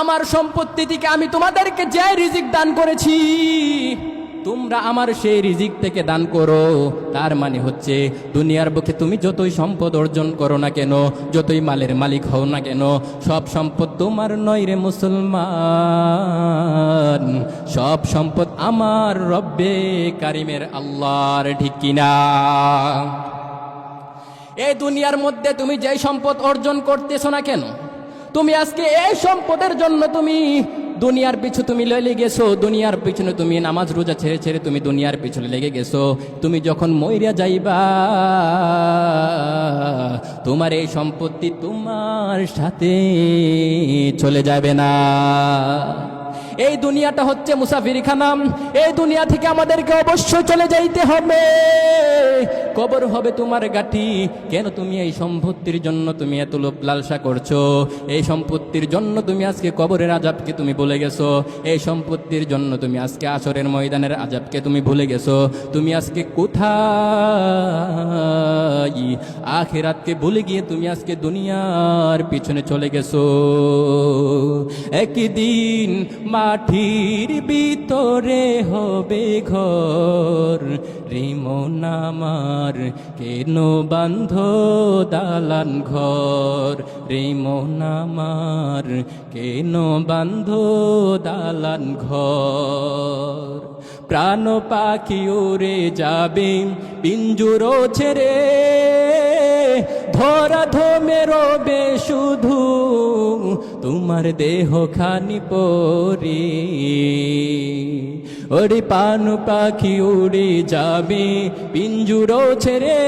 আমার সম্পত্তি থেকে আমি তোমাদেরকে যে রিজিক দান করেছি, তোমরা আমার সেই রিজিক থেকে দান করো। তার মানে হচ্ছে, দুনিয়ার বুকে তুমি যতই সম্পদ অর্জন করো না কেন, যতই মালের মালিক হও না কেন, সব সম্পদ তোমার নয় রে মুসলমান। সব সম্পদ আমার রব্বে কারিমের আল্লাহর, ঠিক কিনা এই দুনিয়ার মধ্যে তুমি যে সম্পদ অর্জন করতেছো না কেন তুমি আজকে এই সম্পদের জন্য তুমি দুনিয়ার পিছু তুমি লেগে গেছো, দুনিয়ার পিছনে তুমি নামাজ রোজা ছেড়ে ছেড়ে তুমি দুনিয়ার পিছনে লেগে গেছো। তুমি যখন মইরা যাইবা, তোমার এই সম্পত্তি তোমার সাথে চলে যাবে না। এই দুনিয়াটা হচ্ছে মুসাফিরখানাম এই দুনিয়া থেকে আমাদেরকে অবশ্যই চলে যাইতে হবে। কবর হবে তোমার গাঠি কেন তুমি এই সম্পত্তির জন্য তুমি এত লোভ লালসা করছ? এই সম্পত্তির জন্য তুমি আজকে কবরের আজাবকে তুমি ভুলে গেছো। এই সম্পত্তির জন্য তুমি আজকে আসরের ময়দানের আজাবকে তুমি ভুলে গেছো। তুমি আজকে কোথায়? আখেরাতকে ভুলে গিয়ে তুমি আজকে দুনিয়ার পিছনে চলে গেছো। একদিন মাটির ভিতরে হবে ঘর। রিমন আমার, কেন বান্ধ দালান ঘর? রিমন আমার, কেন বান্ধ দালান ঘর? প্রাণ পাখি উড়ে যাবে, পিঞ্জুর ছেড়ে। ধরা ধমে রবে শুধু তোমার দেহ খানি পরি। ওরে পানু পাখি উড়ে যাবে পিঞ্জুর ছেড়ে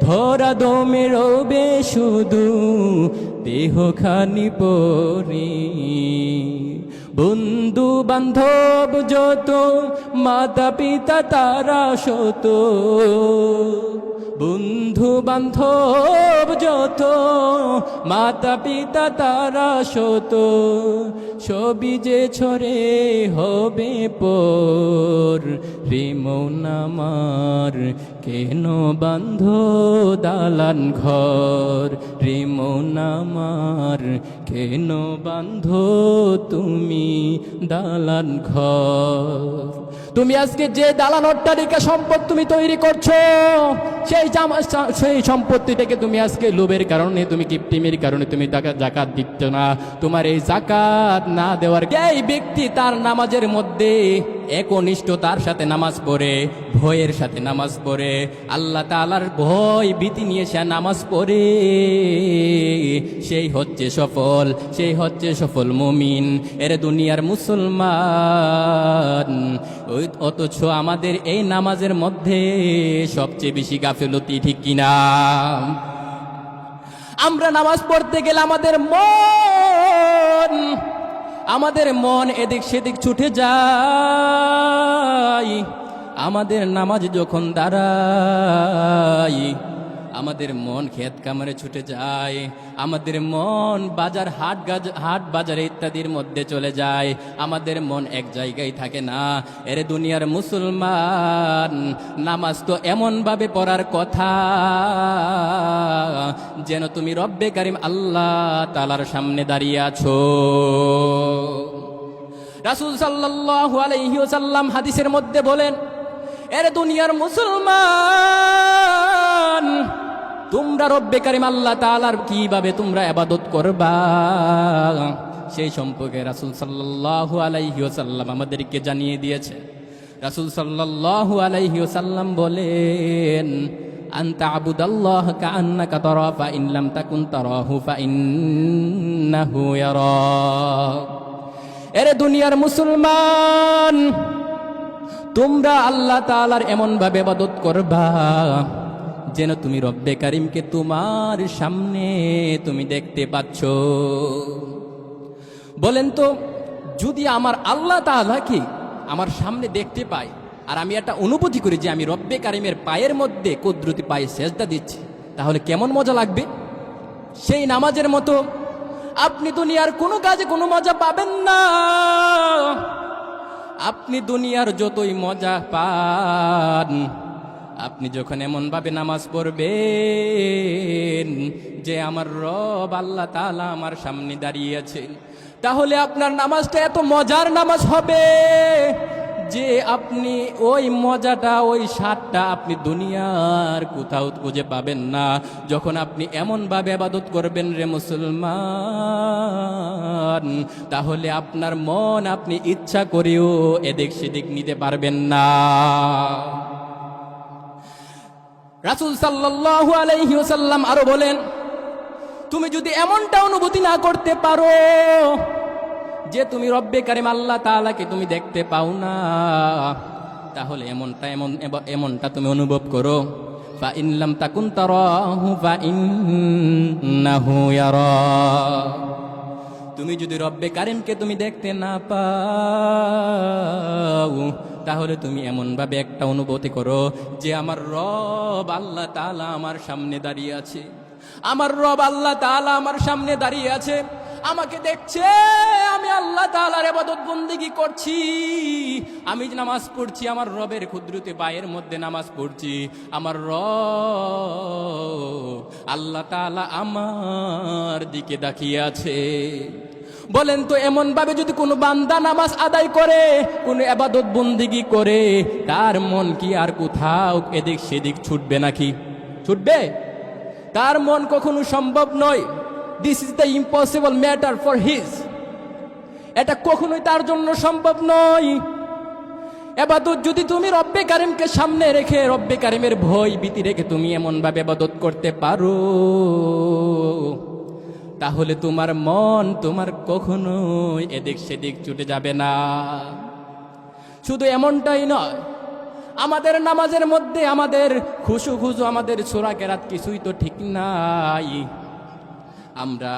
ধরা দমে রবে শুধু দেহ খানি পরি। বন্ধু বান্ধব যত, মাতা পিতা তারা শত বন্ধু বান্ধব যত মাতা পিতা তারা শত ছবি যে ছড়ে হবে পর। রিমন আমার, কেন বান্ধ দালান ঘর? রিমন আমার, কেন বান্ধ তুমি দালান ঘর? তুমি আজকে যে দালান অট্টালিকা সম্পদ তুমি তৈরি করছ, সেই সেই সম্পত্তি থেকে তুমি আজকে লোভের কারণে, তুমি কিপটিমের কারণে তুমি জাকাত দিচ্ছ না। তোমার এই জাকাত না দেওয়ার এই ব্যক্তি তার নামাজের মধ্যে একনিষ্ঠতার সাথে নামাজ পড়ে, ভয়ের সাথে নামাজ পড়ে, আল্লাহ তালার ভয় ভীতি নিয়ে সে নামাজ পড়ে। সেই হচ্ছে সফল, সেই হচ্ছে সফল মুমিন। এর দুনিয়ার মুসলমান অথচ আমাদের এই নামাজের মধ্যে সবচেয়ে বেশি গাফেলতি ঠিক কিনা? আমরা নামাজ পড়তে গেলে আমাদের মন আমাদের মন এদিক সেদিক ছুটে যায়। আমাদের নামাজ যখন দাঁড়াই আমাদের মন ক্ষেত কামারে ছুটে যায়, আমাদের মন বাজার, হাট গাজ, হাট বাজার ইত্যাদির মধ্যে চলে যায়, আমাদের মন এক জায়গায় থাকে না, এর দুনিয়ার মুসলমান, নামাজ তো এমনভাবে পড়ার কথা, যেন তুমি রব্বে কারিম আল্লাহ তালার সামনে দাঁড়িয়ে আছো। রাসুল ওয়াসাল্লাম হাদিসের মধ্যে বলেন, এর দুনিয়ার মুসলমান তোমরা রব্বে কারিম আল্লাহ তাআলার কীভাবে তোমরা ইবাদত করবা? সেই সম্পর্কে রাসূল সাল্লাল্লাহু আলাইহি আমাদেরকে জানিয়ে দিয়েছে। রাসূল সাল্লাল্লাহু আলাইহি ওয়াসাল্লাম বলেন তাকুন এরে দুনিয়ার মুসলমান, তোমরা আল্লাহ তালার এমন ভাবে ইবাদত করবা। যেন তুমি রব্বে কারিমকে তোমার সামনে তুমি দেখতে পাচ্ছ। বলেন তো, যদি আমার আল্লাহ তাআলাকে আমার সামনে দেখতে পাই আর আমি একটা অনুভূতি করি যে আমি রব্বে কারিমের পায়ের মধ্যে কুদরতি পায়ে সেজদা দিচ্ছি, তাহলে কেমন মজা লাগবে? সেই নামাজের মতো আপনি দুনিয়ার কোনো কাজে কোনো মজা পাবেন না। আপনি দুনিয়ার যতই মজা পান আপনি যখন এমনভাবে নামাজ পড়বেন যে আমার রব আল্লাহ তালা আমার সামনে দাঁড়িয়ে আছেন, তাহলে আপনার নামাজটা এত মজার নামাজ হবে যে আপনি ওই মজাটা, ওই স্বাদটা আপনি দুনিয়ার কোথাও খুঁজে পাবেন না। যখন আপনি এমনভাবে আবাদত করবেন রে মুসলমান, তাহলে আপনার মন আপনি ইচ্ছা করেও এদিক সেদিক নিতে পারবেন না। রাসুল সাল্লাল্লাহু আলাইহি ওয়াসাল্লাম আরও বলেন, তুমি যদি এমনটা অনুভূতি না করতে পারো, যে তুমি রব্বে কারিম আল্লাহ তাআলাকে তুমি দেখতে পাও না, তাহলে এমনটা এমন এমনটা তুমি অনুভব করো। ফা ইনলাম তাকুন তারাহু ইয়ারা। তুমি যদি রব্বে কারিমকে তুমি দেখতে না পাও তাহলে তুমি এমনভাবে একটা অনুভূতি করো যে আমার রব আল্লাহ তালা আমার সামনে দাঁড়িয়ে আছে। আমার রব আল্লাহ তালা আমার সামনে দাঁড়িয়ে আছে। আমাকে দেখছে, আমি আল্লাহ তালার এবাদত বন্দেগী করছি। আমি নামাজ পড়ছি, আমার রবের ক্ষুদ্রতে পায়ের মধ্যে নামাজ পড়ছি। আমার রব আল্লাহ তালা আমার দিকে তাকিয়ে আছে। বলেন তো এমন ভাবে যদি কোনো বান্দা নামাজ আদায় করে, কোনো আবাদত বন্দিগি করে, তার মন কি আর কোথাও এদিক সেদিক ছুটবে নাকি? ছুটবে? তার মন কখনো সম্ভব নয়। This is the impossible matter for his এটা কখনোই তার জন্য সম্ভব নয়। এবাদত যদি তুমি রব্বে কারিমকে সামনে রেখে, রব্বে কারিমের ভয় ভীতি রেখে তুমি এমনভাবে এবাদত করতে পারো। তাহলে তোমার মন তোমার কখনোই এদিক সেদিক ছুটে যাবে না। শুধু এমনটাই নয়, আমাদের নামাজের মধ্যে আমাদের খুশু খুশু আমাদের সোরা কেরাত কিছুই তো ঠিক নাই। আমরা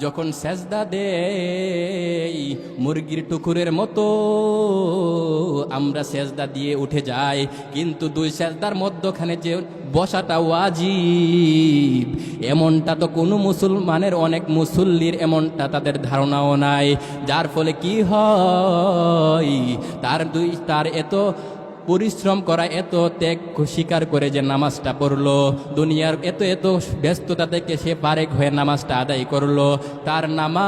যখন সেজদা দেই, মুরগির টুকুরের মতো আমরা সেজদা দিয়ে উঠে যাই। কিন্তু দুই সেজদার মধ্যখানে যে বসাটা ওয়াজিব, এমনটা তো কোনো মুসলমানের, অনেক মুসল্লির এমনটা তাদের ধারণাও নাই। যার ফলে কি হয়? তার দুই, তার এত পরিশ্রম করা এত ত্যাগ স্বীকার করে যে নামাজটা পড়ল, দুনিয়ার এত এত ব্যস্ততা থেকে সে পারেক হয়ে নামাজটা আদায় করল, তার নামাজ,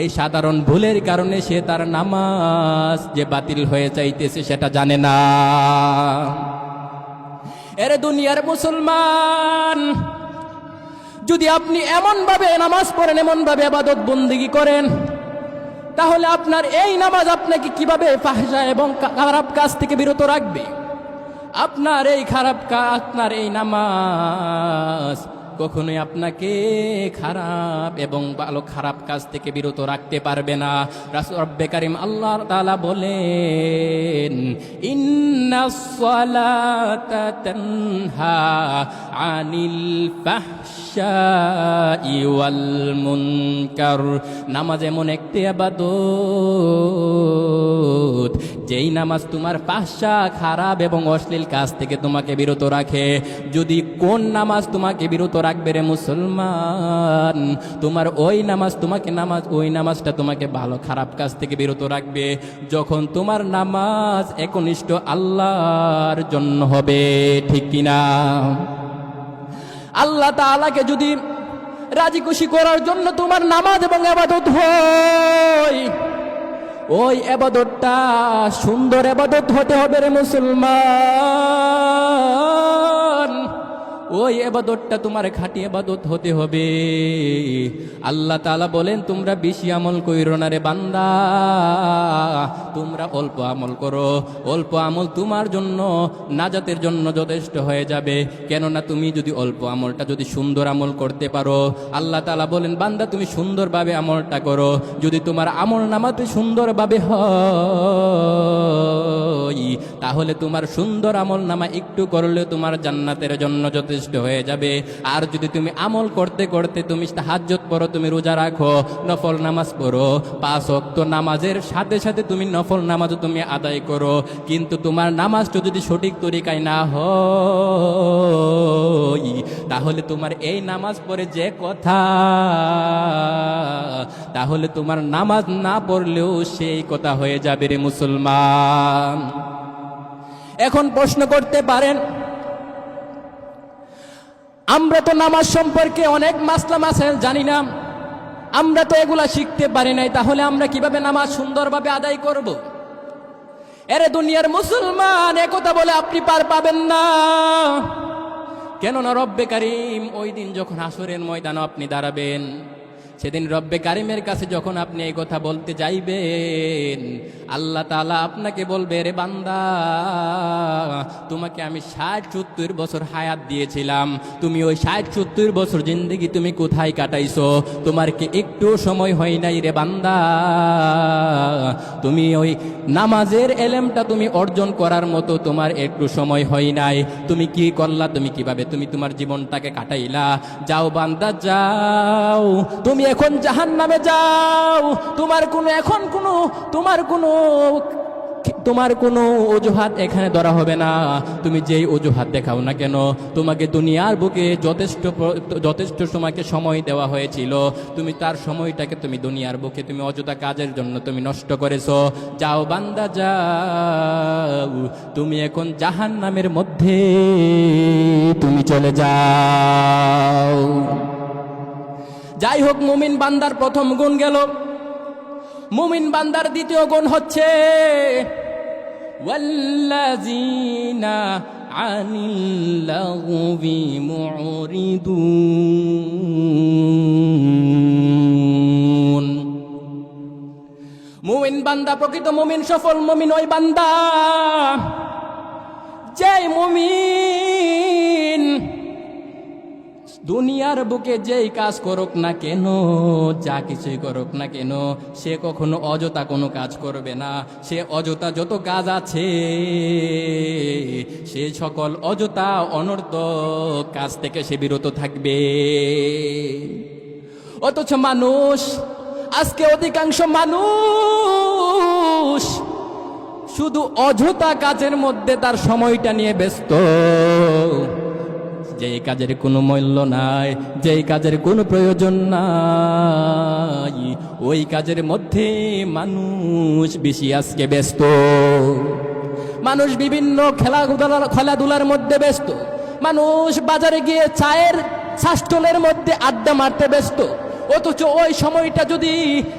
এই সাধারণ ভুলের কারণে সে তার নামাজ যে বাতিল হয়ে চাইতেছে সেটা জানে না। এরে দুনিয়ার মুসলমান, যদি আপনি এমনভাবে নামাজ পড়েন, এমনভাবে আবাদত বন্দিগি করেন তাহলে আপনার এই নামাজ আপনাকে কীভাবে ফাহসা এবং খারাপ কাজ থেকে বিরত রাখবে? আপনার এই খারাপ কাজ আপনার এই নামাজ কখনোই আপনাকে খারাপ এবং ভালো খারাপ কাজ থেকে বিরত রাখতে পারবে না। রাসূল রব্বে কারিম আল্লাহ তাআলা বলেন আনিল ফাহশাই ওয়াল মুনকার। নামাজ এমন একটি আবাদত, যেই নামাজ তোমার পাশা খারাপ এবং অশ্লীল কাজ থেকে তোমাকে বিরত রাখে। যদি কোন নামাজ তোমাকে বিরত রাখবে রে মুসলমান। তোমার ওই নামাজ, তোমাকে নামাজ, ওই নামাজটা তোমাকে ভালো, খারাপ কাজ থেকে বিরত রাখবে। যখন তোমার নামাজ একনিষ্ঠ আল্লাহর জন্য হবে, ঠিক কিনা? আল্লাহ তাআলাকে যদি রাজি খুশি করার জন্য তোমার নামাজ এবং আবাদত হয়, ওই আবাদতটা সুন্দর আবাদত হতে হবে রে মুসলমান। ওই এবাদতটা তোমার খাঁটি এবাদত হতে হবে। আল্লাহ তালা বলেন, তোমরা বেশি আমল কইরো না রে বান্দা। তোমরা অল্প আমল করো। অল্প আমল তোমার জন্য, নাজাতের জন্য যথেষ্ট হয়ে যাবে। কেননা তুমি যদি অল্প আমলটা যদি সুন্দর আমল করতে পারো, আল্লাহ তালা বলেন, বান্দা, তুমি সুন্দরভাবে আমলটা করো। যদি তোমার আমল নামাতে সুন্দরভাবে হয়, তাহলে তোমার সুন্দর আমল নামা একটু করলে তোমার জান্নাতের জন্য যথেষ্ট হয়ে যাবে। আর যদি তুমি আমল করতে করতে তুমি হাজ্জত পড়ো, তুমি রোজা রাখো, নফল নামাজ পড়ো, পাঁচ অক্ত নামাজের সাথে সাথে তুমি নফল নামাজও তুমি আদায় করো। কিন্তু তোমার নামাজটা যদি সঠিক তরিকায় না হয়, তাহলে তোমার এই নামাজ পড়ে যে কথা, তাহলে তোমার নামাজ না পড়লেও সেই কথা হয়ে যাবে রে মুসলমান। এখন প্রশ্ন করতে পারেন আমরা তো নামাজ সম্পর্কে অনেক মাসলা মাসাইল জানি না আমরা তো এগুলা শিখতে পারি নাই, তাহলে আমরা কীভাবে নামাজ সুন্দরভাবে আদায় করব। এরে দুনিয়ার মুসলমান একথা বলে আপনি পার পাবেন না কেননা রব্বে কারিম ওই দিন যখন আসরের ময়দানে আপনি দাঁড়াবেন, সেদিন রব্বে কারিমের কাছে যখন আপনি এই কথা বলতে যাইবেন আল্লাহ তাআলা আপনাকে বলবে, রে বান্দা, তোমাকে আমি ষাট সত্তর বছর হায়াত দিয়েছিলাম। তুমি ওই ষাট সত্তর বছর জিন্দগি তুমি কোথায় কাটাইছো? তোমার কি একটু সময় হয় নাই, রে বান্দা? তুমি ওই নামাজের এলেমটা তুমি অর্জন করার মতো তোমার একটু সময় হয় নাই। তুমি কি করলা, তুমি কীভাবে? তুমি তোমার জীবনটাকে কাটাইলা। যাও বান্দা, যাও। তুমি এখন জাহান নামে যাও। তোমার কোনো, এখন কোনো, তোমার কোনো তোমার কোনো অজুহাত এখানে ধরা হবে না। তুমি যেই অজুহাত দেখাও না কেন? তোমাকে দুনিয়ার বুকে যথেষ্ট যথেষ্ট সময়কে সময় দেওয়া হয়েছিল। তুমি তার সময়টাকে তুমি দুনিয়ার বুকে, তুমি অযথা কাজের জন্য তুমি নষ্ট করেছ। যাও বান্দা, যাও। তুমি এখন জাহান নামের মধ্যে। তুমি চলে যাও। যাই হোক, মুমিন বান্দার প্রথম গুণ গেল। মুমিন বান্দার দ্বিতীয় গুণ হচ্ছে মুমিন বান্দা, প্রকৃত মুমিন, সফল মুমিন ওই বান্দা। যে মুমিন দুনিয়ার বুকে যেই কাজ করুক না কেন, যা কিছুই করুক না কেন, সে কখনো অযথা কোনো কাজ করবে না। সে অযথা যত কাজ আছে, সে সকল অযথা অনর্থক কাজ থেকে সে বিরত থাকবে। অথচ মানুষ, আজকে অধিকাংশ মানুষ শুধু অযথা কাজের মধ্যে তার সময়টা নিয়ে ব্যস্ত। যেই কাজের কোনো মূল্য নাই, যেই কাজের কোনো প্রয়োজন নাই, ওই কাজের মধ্যে মানুষ বেশি আজকে ব্যস্ত। মানুষ বিভিন্ন খেলাধুলার খেলাধুলার মধ্যে ব্যস্ত। মানুষ বাজারে গিয়ে চায়ের শাস্টলের মধ্যে আড্ডা মারতে ব্যস্ত। অথচ ওই সময়টা যদি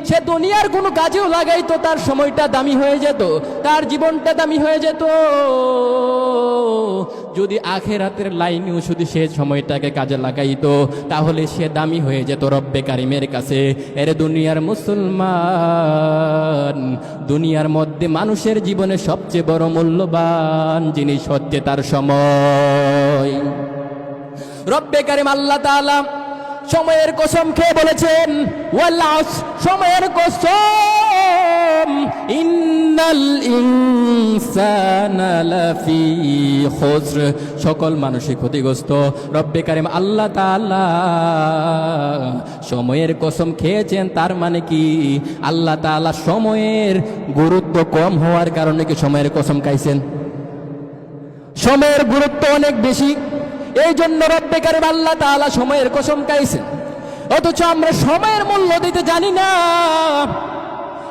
সে দুনিয়ার কোনো কাজেও লাগাইতো, তার সময়টা দামি হয়ে যেত, তার জীবনটা দামি হয়ে যেত। যদি আখেরাতের লাইনেও শুধু সে সময়টাকে কাজে লাগাইত, তাহলে সে দামি হয়ে যেত রব্বে কারিমের কাছে। এর দুনিয়ার মুসলমান, দুনিয়ার মধ্যে মানুষের জীবনে সবচেয়ে বড় মূল্যবান জিনিস হচ্ছে তার সময়। রব্বে কারিম আল্লাহ তাআলা সময়ের কসম খেয়ে বলেছেন, ওয়াল আস সময়ের কসম সকল মানুষই ক্ষতিগ্রস্ত। রব্বে কারিম আল্লাহ সময়ের কসম খেয়েছেন, তার মানে কি? আল্লাহ তাআলা সময়ের গুরুত্ব কম হওয়ার কারণে কি সময়ের কসম খাইছেন? সময়ের গুরুত্ব অনেক বেশি। এই জন্য রব্বে কারিম আল্লাহ সময়ের কসম খাইছেন। অথচ আমরা সময়ের মূল্য দিতে জানি না।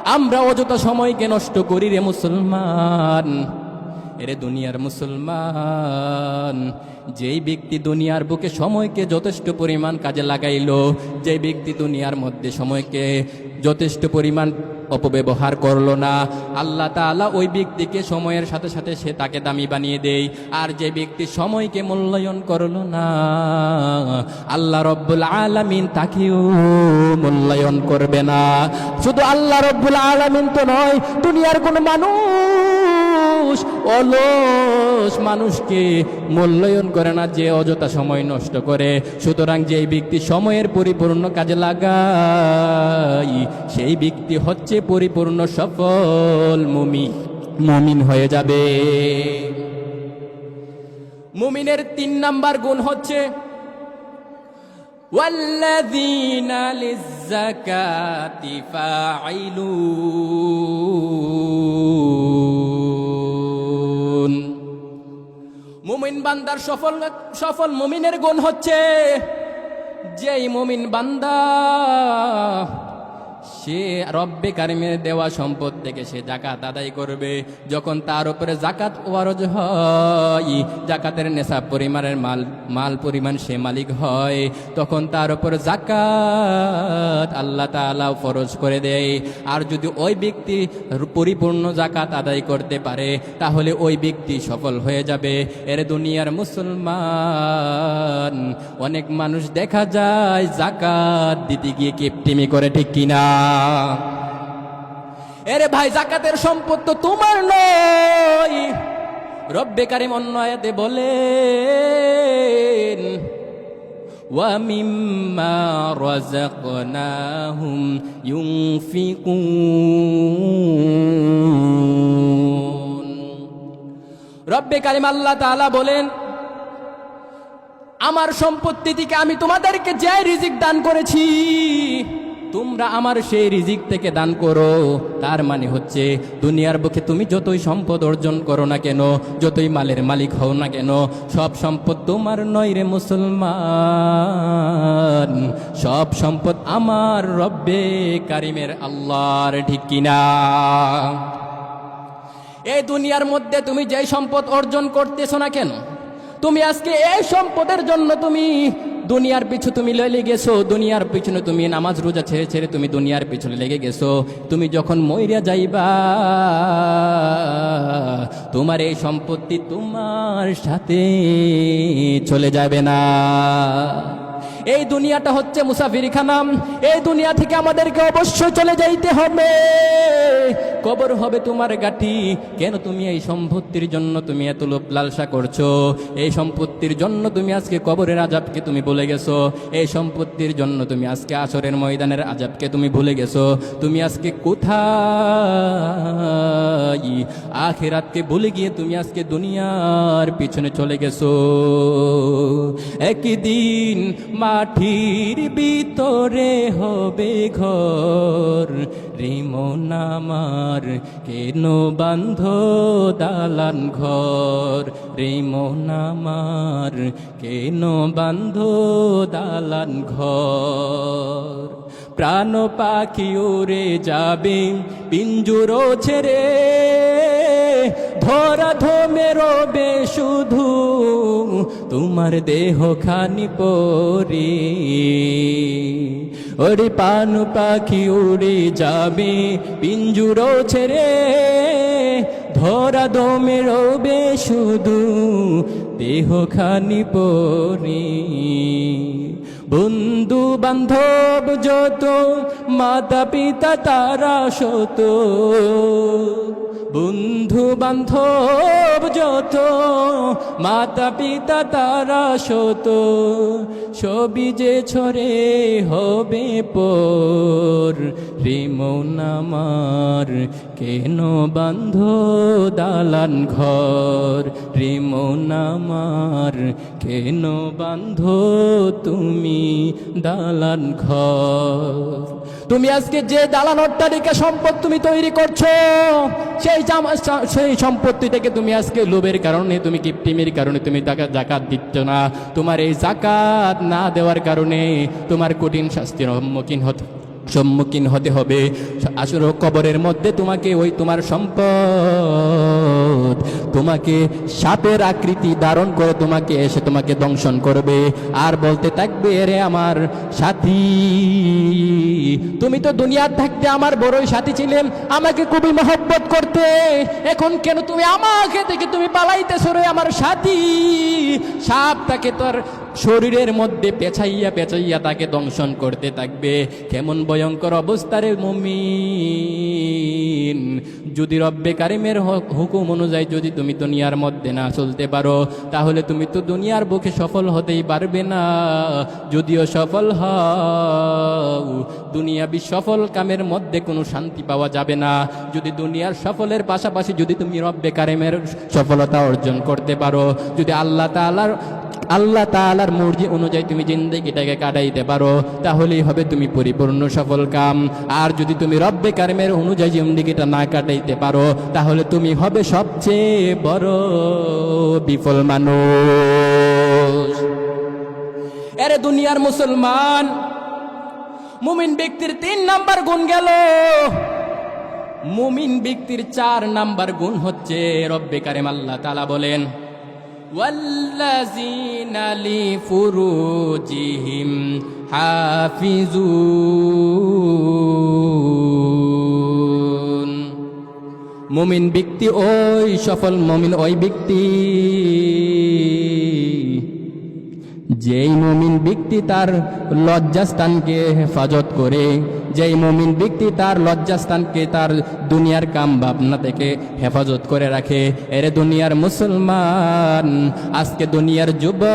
আমরা অযথা সময়কে নষ্ট করি রে মুসলমান। এরে দুনিয়ার মুসলমান। যেই ব্যক্তি দুনিয়ার বুকে সময়কে যথেষ্ট পরিমাণ কাজে লাগাইল যে ব্যক্তি দুনিয়ার মধ্যে সময়কে যথেষ্ট পরিমাণ অপব্যবহার করল না, আল্লাহ তাআলা ওই ব্যক্তিকে সময়ের সাথে সাথে সে তাকে দামি বানিয়ে দেয় আর যে ব্যক্তি সময়কে মূল্যায়ন করল না, আল্লাহ রব্বুল আলামিন তাকেও মূল্যায়ন করবে না। শুধু আল্লাহ রব্বুল আলামিন তো নয়, দুনিয়ার কোনো মানুষ অলস মানুষকে মূল্যায়ন করে না যে অযথা সময় নষ্ট করে সুতরাং যেই ব্যক্তি সময়ের পরিপূর্ণ কাজে লাগাই সেই ব্যক্তি হচ্ছে পরিপূর্ণ সফল মুমি মুমিন হয়ে যাবে মুমিনের তিন নাম্বার গুণ হচ্ছে والذين للزكاة فاعلون মুমিন বান্দার সফল সফল মুমিনের গুণ হচ্ছে যেই মুমিন বান্দা সে রব্বে কারিমের দেওয়া সম্পদ থেকে সে জাকাত আদায় করবে। যখন তার উপরে জাকাত ওয়ারজ হয় জাকাতের নেশা পরিমাণের মাল মাল পরিমাণ সে মালিক হয়। তখন তার উপর জাকাত আল্লাহ তাআলা ফরজ করে দেয়। আর যদি ওই ব্যক্তি পরিপূর্ণ জাকাত আদায় করতে পারে, তাহলে ওই ব্যক্তি সফল হয়ে যাবে। এর দুনিয়ার মুসলমান, অনেক মানুষ দেখা যায় জাকাত দিতে গিয়ে কিপটিমি করে ঠিক কিনা। এরে ভাই, জাকাতের সম্পদ তো তোমার নয়। রব্বে কারিম অন্য আয়াতে বলেন ومما رزقناهم ينفقون রব্বে কারিম আল্লাহ তাআলা বলেন, আমার সম্পত্তি থেকে আমি তোমাদেরকে যে রিজিক দান করেছি তোমরা আমার সেই রিজিক থেকে দান করো। তার মানে হচ্ছে, দুনিয়ার বুকে তুমি যতই সম্পদ অর্জন করো না কেন, যতই মালের মালিক হও না কেন, সব সম্পদ তোমার নয় রে মুসলমান। সব সম্পদ আমার রব্বে কারিমের আল্লাহর, ঠিক কিনা এই দুনিয়ার মধ্যে তুমি যে সম্পদ অর্জন করতেছো না কেন, তুমি আজকে এই সম্পদের জন্য তুমি দুনিয়ার পিছু তুমি লইলে গেছো, দুনিয়ার পিছনে তুমি নামাজ, রোজা ছেড়ে ছেড়ে তুমি দুনিয়ার পিছনে লেগে গেছো। তুমি যখন মইরা যাইবা, তোমার এই সম্পত্তি তোমার সাথে চলে যাবে না। এই দুনিয়াটা হচ্ছে মুসাফিরখানাম। এই দুনিয়া থেকে আমাদেরকে অবশ্যই চলে যাইতে হবে। কবর হবে তোমার গাঠি। কেন তুমি এই সম্পত্তির জন্য তুমি এত লোভ লালসা করছ? এই সম্পত্তির জন্য তুমি আজকে কবরের আজাবকে তুমি ভুলে গেছো। এই সম্পত্তির জন্য তুমি আজকে আসরের ময়দানের আজাবকে তুমি ভুলে গেছো। তুমি আজকে কোথায়? আখেরাতকে ভুলে গিয়ে তুমি আজকে দুনিয়ার পিছনে চলে গেছো। একদিন মাটির ভিতরে হবে ঘর। রিমন আমার কেন বান্ধ দালান ঘর? রিমন আমার কেন বান্ধ দালান ঘর? প্রাণ পাখি উড়ে যাবে পিঞ্জুর ছেড়ে ধরা ধমে রবে শুধু তোমার দেহ খানি পরি। ওরে পান পাখি উড়ে যাবে পিঞ্জুর ছেড়ে ধরা দমে রবে শুধু দেহ খানি পরি। বন্ধু বান্ধব যত, মাতা পিতা তারা শত বন্ধু বান্ধব যত, মাতা পিতা তারা সত। সবই যে ছড়ে হবে পর, রিমন আমার কেন বান্ধ দালান ঘর? রিমন আমার কেন বান্ধ তুমি দালান ঘর। তুমি আজকে যে দালান অট্টালিকা সম্পদ তুমি তৈরি করছ, সেই সেই সম্পত্তিটাকে তুমি আজকে লোভের কারণে, তুমি কিপটিমির কারণে তুমি টাকা জাকাত দিচ্ছ না। তোমার এই জাকাত না দেওয়ার কারণে তোমার কঠিন শাস্তির সম্মুখীন হতে সম্মুখীন হতে হবে। আসলে কবরের মধ্যে তোমাকে ওই তোমার সম্পদ, তোমাকে সাপের আকৃতি ধারণ করে তোমাকে এসে তোমাকে দংশন করবে। আর বলতে থাকবে রে আমার সাথী, তুমি তো দুনিয়ার থাকতে আমার বড়ই সাথী ছিলেন আমাকে খুবই মহব্বত করতে। এখন কেন তুমি আমাকে থেকে তুমি পালাইতেছো রে আমার সাথী? সাপ তাকে তোর শরীরের মধ্যে পেছাইয়া পেছাইয়া তাকে দংশন করতে থাকবে। কেমন ভয়ঙ্কর অবস্থারে মুমিন। যদি রব্বে কারিমের হক- হুকুম অনুযায়ী যদি তুমি দুনিয়ার মধ্যে না চলতে পারো, তাহলে তুমি তো দুনিয়ার বুকে সফল হতেই পারবে না। যদিও সফল হও, দুনিয়াবি সফল কামের মধ্যে কোনো শান্তি পাওয়া যাবে না। যদি দুনিয়ার সফলের পাশাপাশি যদি তুমি রব্বে কারিমের সফলতা অর্জন করতে পারো, যদি আল্লাহ তাআলার আল্লাহ তাআলার মর্জি অনুযায়ী তুমি জিন্দগিটাকে কাটাইতে পারো, তাহলেই হবে তুমি পরিপূর্ণ সফল কাম। আর যদি তুমি রব্বে কারিমের অনুযায়ী জিন্দগিটা না কাটাইতে পারো, তাহলে তুমি হবে সবচেয়ে বড় বিফল মানুষ। এরে দুনিয়ার মুসলমান, মুমিন ব্যক্তির তিন নাম্বার গুণ গেল। মুমিন ব্যক্তির চার নাম্বার গুণ হচ্ছে রব্বে কারিম আল্লাহ তালা বলেন والذين لفروجهم حافظون মুমিন ব্যক্তি ওই সফল মুমিন ওই ব্যক্তি যেই মুমিন ব্যক্তি তার লজ্জাস্থানকে হেফাজত করে, যেই মুমিন ব্যক্তি তার লজ্জাস্থানকে তার দুনিয়ার কাম ভাবনা থেকে হেফাজত করে রাখে, এরে দুনিয়ার মুসলমান, আজকে দুনিয়ার যুবক,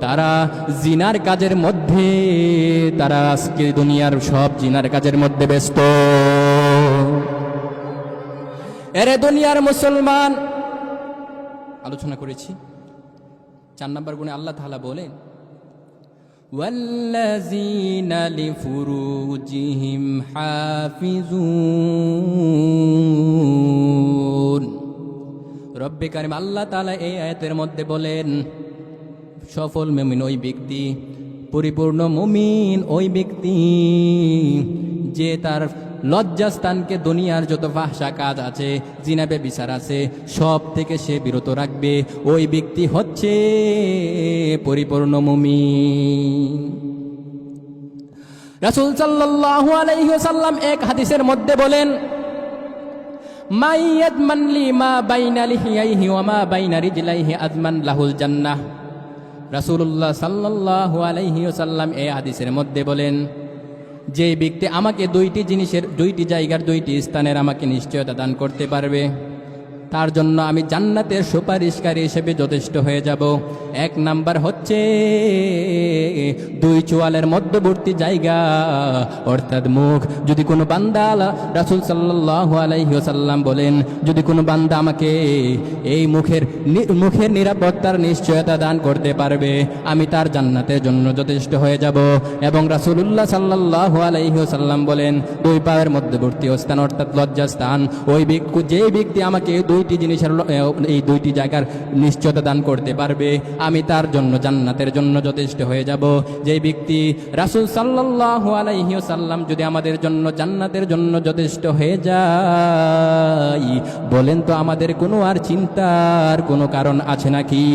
তারা জিনার কাজের মধ্যে, তারা আজকে দুনিয়ার সব জিনার কাজের মধ্যে ব্যস্ত। এরে দুনিয়ার মুসলমান, আলোচনা করেছি। চার নম্বর গুণে আল্লাহ তাআলা বলেন والذين لفروجهم حافظون রব্বে কারিম আল্লাহ তাআলা এই আয়াতের মধ্যে বলেন সফল মুমিন ওই ব্যক্তি পরিপূর্ণ মুমিন ওই ব্যক্তি যে তার লজ্জাস্থানকে দুনিয়ার যত ভাষা কাজ আছে, জিনাবে বিচার আছে, সব থেকে সে বিরত রাখবে। ওই ব্যক্তি হচ্ছে পরিপূর্ণ মুমিন। রাসূল সাল্লাল্লাহু আলাইহি ওয়াসাল্লাম এক হাদিসের মধ্যে বলেন মাইয়াদ মানলি মা বাইনা লিহিয়াইহি ওয়া মা বাইনা রিজলাইহি আজমান লাহুল জান্নাহ। রাসূলুল্লাহ সাল্লাল্লাহু আলাইহি ওয়াসাল্লাম এই হাদিসের মধ্যে বলেন যে ব্যক্তি আমাকে দুইটি জিনিসের দুইটি জায়গার দুইটি স্থানের আমাকে নিশ্চয়তা দান করতে পারবে। তার জন্য আমি জান্নাতের সুপারিশকারী হিসেবে যথেষ্ট হয়ে যাব। এক নাম্বার হচ্ছে দুই চোয়ালের মধ্যবর্তী জায়গা, অর্থাৎ মুখ। যদি কোনো বান্দা রাসুল সাল্লাহ আলাইসাল্লাম বলেন, যদি কোনো বান্দা আমাকে এই মুখের মুখের নিরাপত্তার নিশ্চয়তা দান করতে পারবে, আমি তার জান্নাতের জন্য যথেষ্ট হয়ে যাব। এবং রাসুলুল্লাহ সাল্লাহ আলাইসাল্লাম বলেন, দুই পায়ের মধ্যবর্তী স্থান অর্থাৎ লজ্জাস্থান, ওই ব্যক্তি যে ব্যক্তি আমাকে দুইটি জিনিসের এই দুইটি জায়গার নিশ্চয়তা দান করতে পারবে। আমি তার জন্য জান্নাতের জন্য যথেষ্ট হয়ে যাব। যে ব্যক্তি রাসুল সাল্লাহ আলাইসাল্লাম যদি আমাদের জন্য জান্নাতের জন্য যথেষ্ট হয়ে যায়, বলেন তো আমাদের কোনো আর চিন্তার কোনো কারণ আছে নাকি?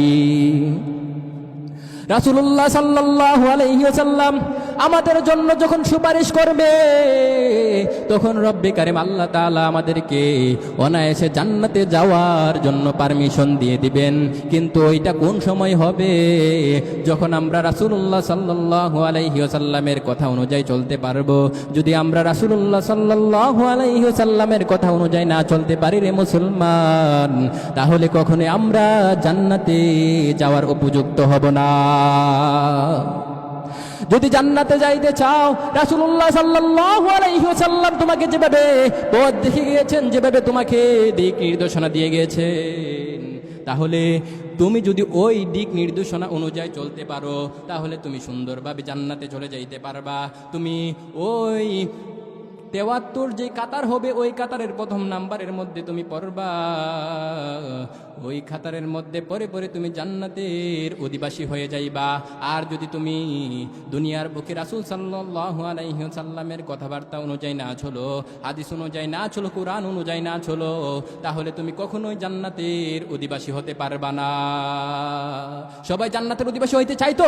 রাসুল্লাহ সাল্লাহ আলহিসাল্লাম আমাদের জন্য যখন সুপারিশ করবে, তখন রব্বে কারিম আল্লাহ তালা আমাদেরকে অনায়াসে জান্নাতে যাওয়ার জন্য পারমিশন দিয়ে দিবেন। কিন্তু ওইটা কোন সময় হবে? যখন আমরা রাসুল্লাহ সাল্লাহ আলাইসাল্লামের কথা অনুযায়ী চলতে পারব। যদি আমরা রাসুল্লাহ সাল্লাহ আলাইসাল্লামের কথা অনুযায়ী না চলতে পারি রে মুসলমান, তাহলে কখনো আমরা জান্নাতে যাওয়ার উপযুক্ত হব না। যদি জান্নাতে যাইতে চাও রাসুল্লাহ সাল্লাম তোমাকে যেভাবে পথ দেখে গিয়েছেন, যেভাবে তোমাকে দিক নির্দেশনা দিয়ে গিয়েছেন, তাহলে তুমি যদি ওই দিক নির্দেশনা অনুযায়ী চলতে পারো, তাহলে তুমি সুন্দরভাবে জান্নাতে চলে যাইতে পারবা। তুমি ওই তেওয়াত্তর যে কাতার হবে, ওই কাতারের প্রথম নাম্বারের মধ্যে তুমি পড়বা। ওই খাতারের মধ্যে পরে পরে তুমি জান্নাতের অধিবাসী হয়ে যাইবা। আর যদি তুমি দুনিয়ার বুকে রাসুল সাল্লাহ আলাইসাল্লামের কথাবার্তা অনুযায়ী না চলো, হাদিস অনুযায়ী না চলো, কোরআন অনুযায়ী না চলো, তাহলে তুমি কখনোই জান্নাতের অধিবাসী হতে পারবা না। সবাই জান্নাতের অধিবাসী হইতে চাইতো?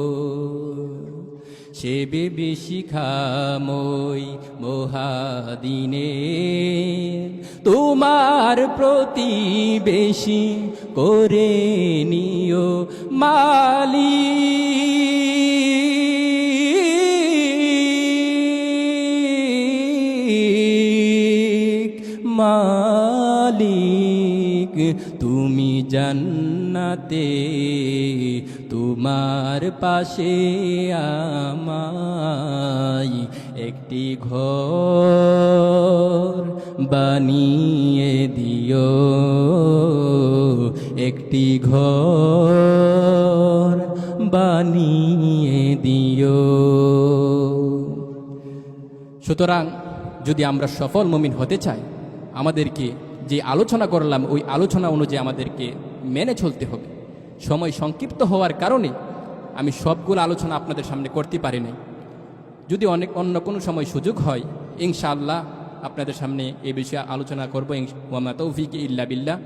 সে বেবি শিখাময় মহাদিনে। তোমার প্রতিবেশী করে নিও মালি মালিক তুমি জান্নাতে, তোমার পাশে আমায় একটি ঘর বানিয়ে দিও। একটি ঘর বানিয়ে দিও। সুতরাং যদি আমরা সফল মমিন হতে চাই, আমাদেরকে যে আলোচনা করলাম, ওই আলোচনা অনুযায়ী আমাদেরকে মেনে চলতে হবে। সময় সংক্ষিপ্ত হওয়ার কারণে আমি সবগুলো আলোচনা আপনাদের সামনে করতে পারি নাই। যদি অনেক, অন্য কোনো সময় সুযোগ হয়, ইনশাআল্লাহ আপনাদের সামনে এ বিষয়ে আলোচনা করব। ওয়ামা তৌফিক ইল্লা বিল্লাহ।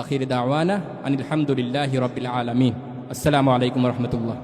আখির দাওয়ানা আনিল হামদুলিল্লাহি আলমিন। আসসালামু আলাইকুম রহমতুল্লাহ।